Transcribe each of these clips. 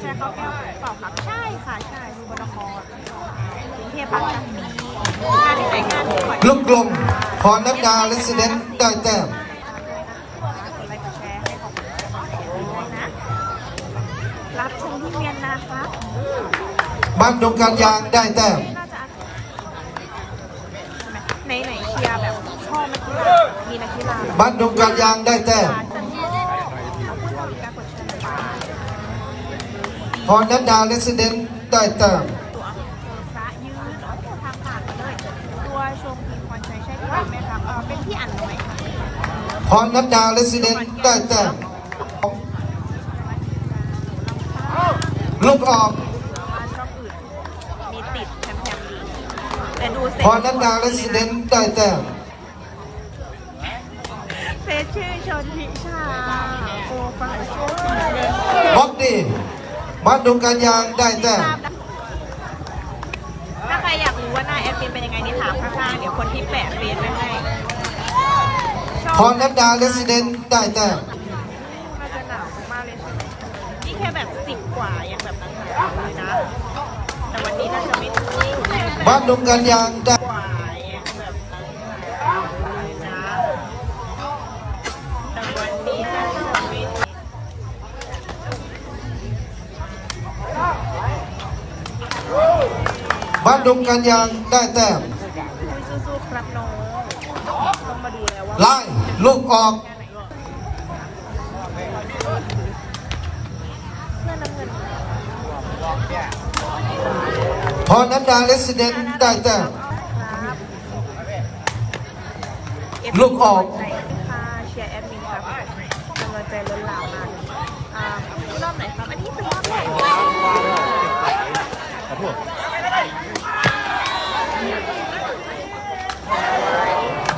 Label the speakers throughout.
Speaker 1: ใช่เขาแก้วเปล่าครับใช่ค่ะใช่สุวรรณครกรุงเทพบางจากปีงานที่ไหนงานที่ไหน
Speaker 2: ลูกกลมพรนัดดาเลสเดนได้แต้ม
Speaker 1: กดไลค์กดแชร์ให้ของด้วยนะรับชมที่เวียนนาครับ
Speaker 2: บ้านดงการยางได้แต้ม
Speaker 1: น่าจะไหนไหนๆเชียร์แบบชอบนักกีฬามีนักกีฬาแบบ
Speaker 2: บ้านดงการยางได้แต้ม
Speaker 1: การจัดการเอาพูดถึงการกดแชร์นะคะ
Speaker 2: พรนัดดาเลสเดนได้แต้ม
Speaker 1: ตัวพระยืนโอ้โหทางผ่านเลย ตัวชมพีพรชัยใช่ที่ไหมครับเออเป็นพี่อันน้อยค่ะ
Speaker 2: พรนัดดาเลสเดนได้แต้มลูกออก
Speaker 1: ว่าช่องอื่นมีติดแชมป์แชมป์ลีกแต่ดูเซ็
Speaker 2: พรนัดดาเลสเดนได้แต้ม
Speaker 1: เฟซชื่อชนทิชาโปรไฟล์ชื่อ
Speaker 2: บ็อกดี บ้านดงการยางได้แต้ม
Speaker 1: ถ้าใครอยากรู้ว่าหน้าแอดมินเป็นยังไงนี่ถามข้างๆเดี๋ยวคนที่แปะเฟซไว้ให้ชอบ
Speaker 2: พรนัดดาเลสเดนได้แต้ม
Speaker 1: น่าจะหนาวมากๆเลยใช่ไหมนี่แค่แบบสิบกว่ายังแบบนั้นเลยนะ แต่วันนี้น่าจะไม่ถึง
Speaker 2: บ้านดงการยางได้
Speaker 1: บ้า
Speaker 2: นดงการยางได้แต้ม
Speaker 1: สู้ๆครับน้องต้องมาดูแล้วว่า
Speaker 2: ไล่ลูกออก
Speaker 1: แค่ไหนก่อนเสื้อน้ำเงิน
Speaker 2: พรนัดดาเลสเดนได้แต้มลูกออก
Speaker 1: ใจค่ะเชียร์แอดมินครับกำลังใจล้นหลามมากอ่ารอบไหนครับ อันนี้เป็นรอบแรก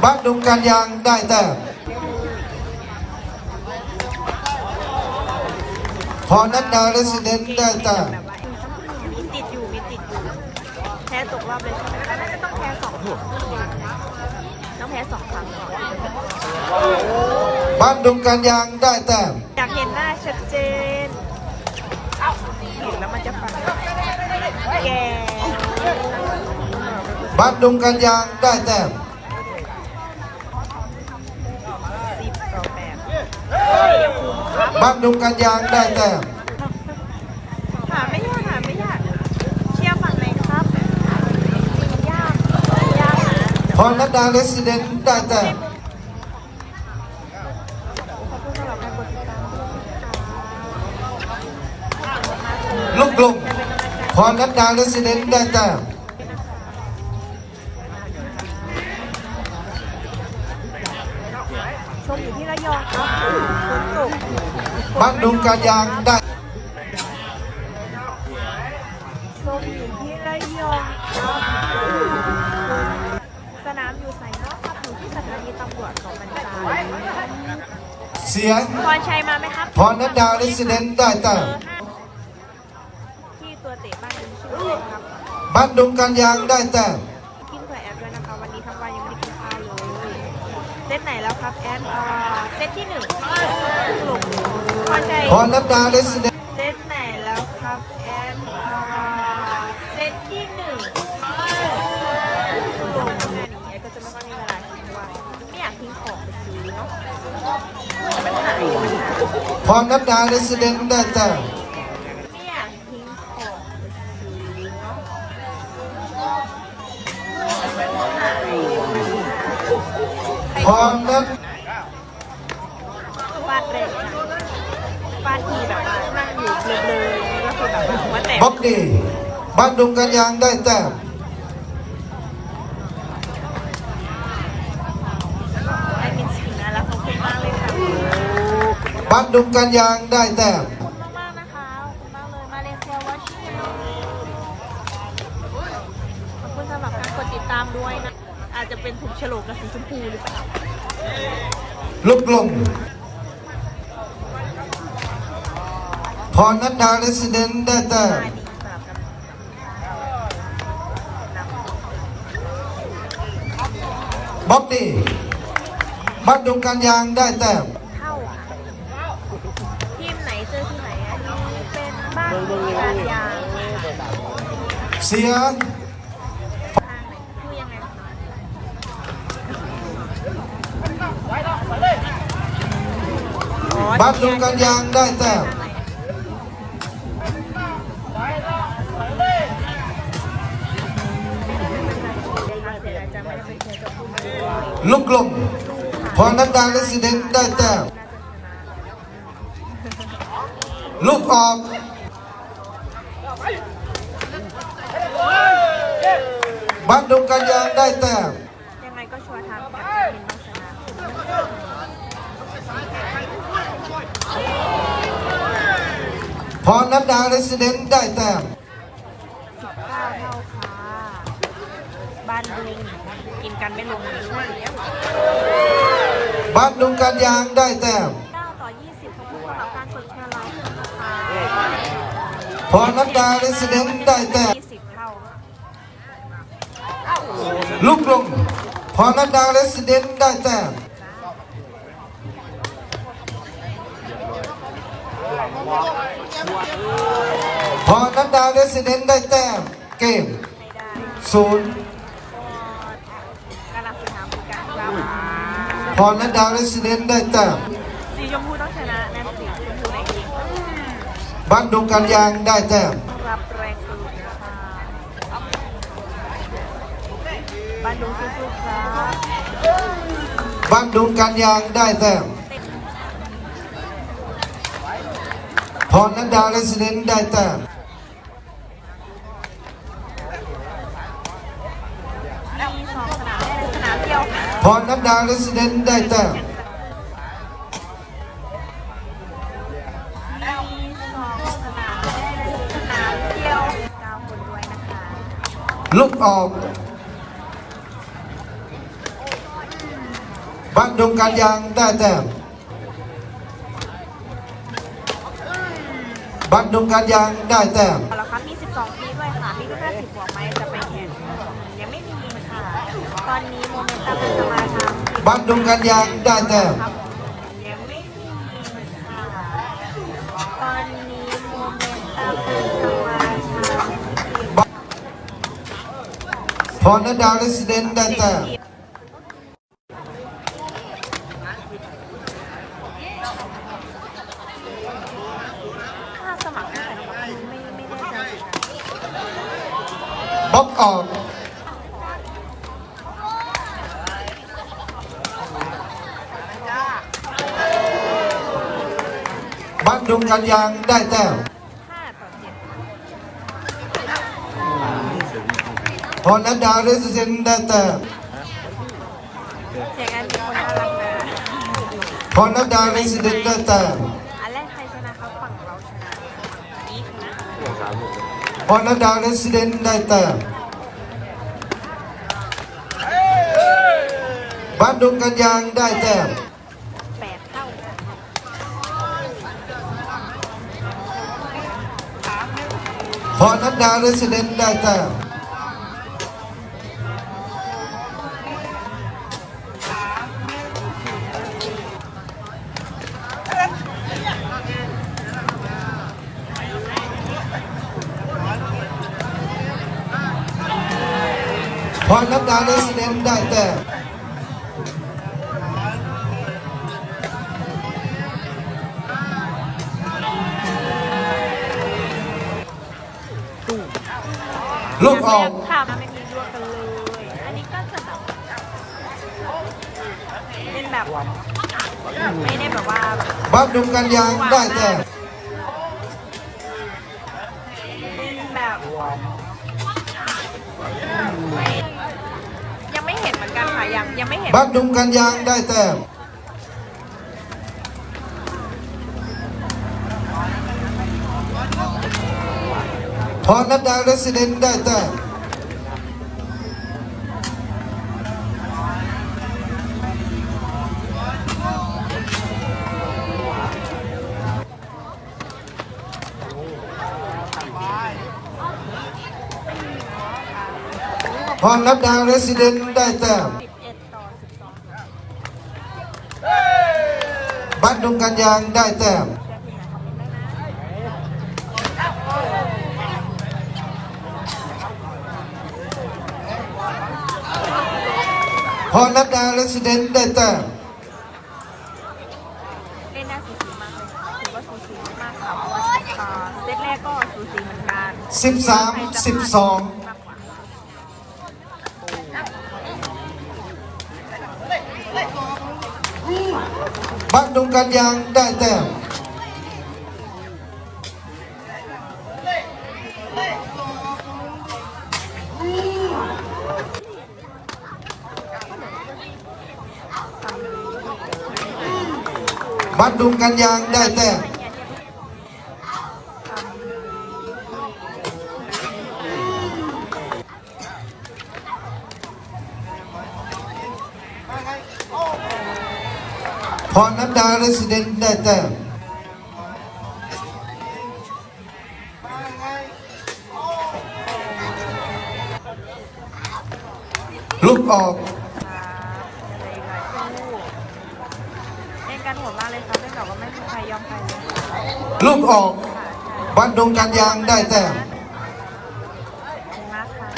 Speaker 2: บ้านดงการยางได้แต้มพรนัดดาเลสเดนได้แต้ม
Speaker 1: แบบว่ามีติดอยู่มีติดอยู่แพ้ตกรอบเลยใช่ไหมน่าจะต้องแพ้สองต้องแพ้สองครั้งก่อน
Speaker 2: บ้านดงการยางได้แต้ม
Speaker 1: อยากเห็นหน้าชัดเจนเห็นแล้วมันจะฟังแก
Speaker 2: บ้านดงการยางได้แต้ม
Speaker 1: สิบต่อแปด ชัยภูมิครับ
Speaker 2: บ้านดงการยางได้แต้ม
Speaker 1: หาไม่ยากหาไม่ยากเชียร์ฝั่งไหนครับยากยากนะ
Speaker 2: พรนัดดาเลสเดนได้แต้ม
Speaker 1: ขอบคุณสำหรับการกดติดตามด้วยนะคะ
Speaker 2: ลูกกลมพรนัดดาเลสเดนได้แต้ม
Speaker 1: ชมอยู่ที่ระยองครั บฝนตก
Speaker 2: บ้านดงการยางได้
Speaker 1: ชมอยู่ที่ระยองครับสนามอยู่ไสนอกครับอยู่ที่สถานีตำรวจของบรรจา
Speaker 2: เสียง
Speaker 1: พรชัยมาไหมครับ
Speaker 2: พรนัดดาเลสเดนได้แต้ม
Speaker 1: ที่ตัวเตะบ้านนี้ชื่ออะไรครับ
Speaker 2: บ้านดงการยางได้แต้
Speaker 1: ไหนแล้วครับแอดอ่าเซตที่หนึ่งกลุ่มพรชัย
Speaker 2: พรนัดดาเลสเดน
Speaker 1: เซตไหนแล้วครับแอดอ่าเซตที่หนึ่งกลุ่มงานนี้แอดก็จะไม่ค่อยมีเวลาคิดว่าไม่อยากทิ้งของไปซื้อเนาะมันหายมันหาย
Speaker 2: พรนัดดาเลสเดนได้แต้ พรนัด
Speaker 1: ฟาดแรงนะฟาดทีแบบว่านั่งอยู่เบลอๆก็คือแบบว่าหัวแตก
Speaker 2: บ็อกดีบ้านดงการยางได้แต้ม
Speaker 1: ไอ้มินสินะแล้วขอบคุณมากเลยค่ะ
Speaker 2: บ้านดงการยางได้แต้ม
Speaker 1: ขอบคุณมากๆนะคะขอบคุณมากเลยมาเลเซียวัชชิขอบคุณสำหรับการกดติดตามด้วยนะ อาจจะเป็นถุงฉลกกับสีชมพูหรือเปล่า
Speaker 2: ลูกกลมพรนัดดาเลสเดนได้แต้ม
Speaker 1: มาดีสลับกันน
Speaker 2: บ็อกดีบ้านดงการยางได้แต้มำ
Speaker 1: เข้าค่ะทีมไหนเจอทีมไหนอันนี้เป็นบ้านการยาง
Speaker 2: เสีย
Speaker 1: ทางไหนคือยังไงอ๋อ
Speaker 2: บ้านดุงกันยางได้แต้ม
Speaker 1: ทางไหนเสียดายจังไม่ได้เป็นเชียร์กับคุณเลย
Speaker 2: ลูกลงพรนัดดาเลสเดนได้แต้ม
Speaker 1: น่าจะชนะ
Speaker 2: ลูกออกบ้านดุงกันยางได้แต้ม
Speaker 1: ยังไงก็ชัวร์ทางกับทีมต้องชนะ
Speaker 2: พรนัดดาเลสเดนได้แต้ม
Speaker 1: สิบเก้าเท่าค่ะบ้านดุงกินกันไม่ลงด้วย
Speaker 2: บ้านดุงกันยางได้แต้ม
Speaker 1: เก้าต่อยี่สิบขอบคุณสำหรับการฝึกเชิญเราค่ะ
Speaker 2: พรนัดดาเลสเดนได้แต้ม
Speaker 1: ยี่สิบเท่าค่ะ
Speaker 2: ลูกลงพรนัดดาเลสเดนได้แต้ม พรนัดดาวเลสซิเดนต์ได้แต้มเกมศูนย์พรนัดดาวเลสซิเดนต์ได้แต้ม
Speaker 1: สีชมพูต้องชนะแน่สีชมพูในทีม
Speaker 2: บ้านดุงกันยางได้แต้ม
Speaker 1: รับแรงกระลุกค่ะบ้านดุงสู้ๆครับ
Speaker 2: บ้านดุงกันยางได้แต้ม พรนัดดาเลสเดนได้แต้มพรนัดดาเลสเดนได้แต้ม
Speaker 1: มีสเดียวเก้าคนด้วยนะคะ
Speaker 2: ลูกออกบ้านดุงกันยางได้แต้ม บ้านดุงกันยางได้แต้ม
Speaker 1: เอาละครับมี 12 ปีด้วยค่ะ มีลูกแค่10บวกไหมจะไปแข่งยังไม่มีค่ะ ตอนนี้โมเมนตัมเป็นสมาชิก
Speaker 2: บ้านดุงกันยางได้แต้ม
Speaker 1: ครับยังไม่มีค่ะ ตอนนี้โมเมนตัมเป็นสมาชิก
Speaker 2: พรนัดดาเลสเดนได้แต้ม
Speaker 1: ค่าสมัครเท่าไหร่นะคะไม่ไม่แน่ใจ
Speaker 2: บล็อกออก บ้านดุงกันยางได้แต้ม
Speaker 1: 5ต่อ
Speaker 2: นัดดาเลสเดนได้แต้ม
Speaker 1: เสียงอันมีคนน่ารักนะ
Speaker 2: พรนัดดาเลสเดนได้แต้ม
Speaker 1: อันแรใครชนะครับฝั่งเราชนะ
Speaker 2: พรนัดดาเลสเดนได้แต้มบ้านดุงกันยางได้แต้ม พรนัดดาเลสเดนได้แต้มพรนัดดาเลสเดนได้แต้ม ลูกออก
Speaker 1: ค่ะไม่มีลวกกันเลยอันนี้ก็จะแบบเป็นแบบ ไม่ได้แบบว่า
Speaker 2: บ้านดุงกันยางได้แต้ม
Speaker 1: เป็นแบบยังไม่เห็นเหมือนกันค่ะยังยังไม่เห็น
Speaker 2: บ้านดุงกันยางได้แต้ มพรนัดดาเลสเดนได้แต้มพรนัดดาเรสซิเดนได้แต้ม
Speaker 1: 11ต่อ12
Speaker 2: บ้านดุงกันยางได้แต้ม
Speaker 1: เชื่อพี่นะคอมเมนต์ได้นะ
Speaker 2: พรนัดดาเลสเดนได้แต้ม
Speaker 1: เล่นน่าสูสีมากเลยค่ะถือว่าสูสีมากค่ะเพราะว่าอ่าเซตแรกก็สูสีเหมือนกัน
Speaker 2: สิบสามสิบสอง
Speaker 1: มากกว่า
Speaker 2: บ้านดงการยางได้แต้ม บ้านดุงกันยางได้แต้มพรนัดดาเรสเดนได้แต้ม
Speaker 1: เล่นกันโหดมากเลยครับเล่นแบบว่าไม่มีใครยอมใครเลยค่ะ
Speaker 2: ลุกออก
Speaker 1: ใช่
Speaker 2: บ้านดงกันยางได้แต้ม
Speaker 1: ขอบคุณมากค่ะ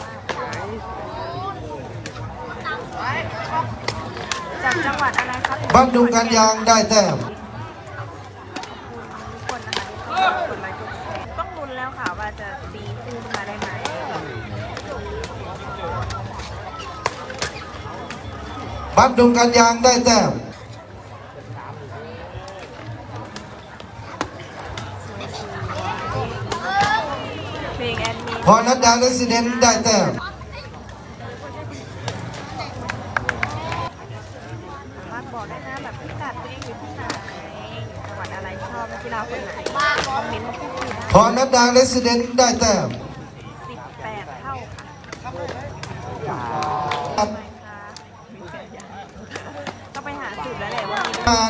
Speaker 1: จากจังหวัดอะไรครับ
Speaker 2: บ้านดงกันยางได้แต้ม
Speaker 1: ขอบคุณทุกคนนะคะที่เข้ามากดไลค์กดแชร์ต้องลุ้นแล้วค่ะว่าจะตีคู่ขึ้นมาได้ไหม
Speaker 2: บ้านดงกันยางได้แต้ม
Speaker 1: เพ ลงแอนมี
Speaker 2: พรนัดดาเรสเดนได้แต้ม
Speaker 1: สามารถบอกได้นะแบบพิกัดตัวเองอยู่ที่ไหนอยู่จังหวัดอะไรชอบนักกีฬาคนไหนคอมเมนต์มาพูดคุยได้
Speaker 2: พรนัดดาเรสเดนได้แต้ม
Speaker 1: สิบแปดเท่าค่ะ
Speaker 2: ครับ
Speaker 1: ต้องไปหาสูตรแล้วแหละว่ามี
Speaker 2: มา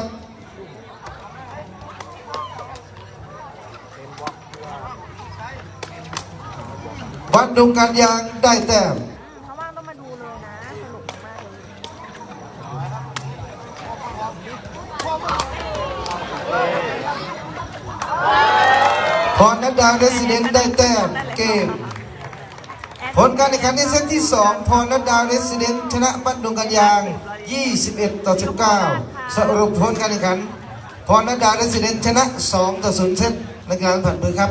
Speaker 2: บ้านดงกันยางได้แต้ม
Speaker 1: ถ้าว่างต้องมาดูเลยนะสนุกมากเลย
Speaker 2: พรนัดดาเรสเดนได้แต้มเกม ผลการแข่งขันในเซตที่ 2 พรนัดดาเรสเดนชนะบ้านดงกันยาง 21 ต่อ 19 สรุปผลการแข่งขันพรนัดดาเรสเดนชนะ 2 ต่อ 0 เซตในการผ่านมือครับ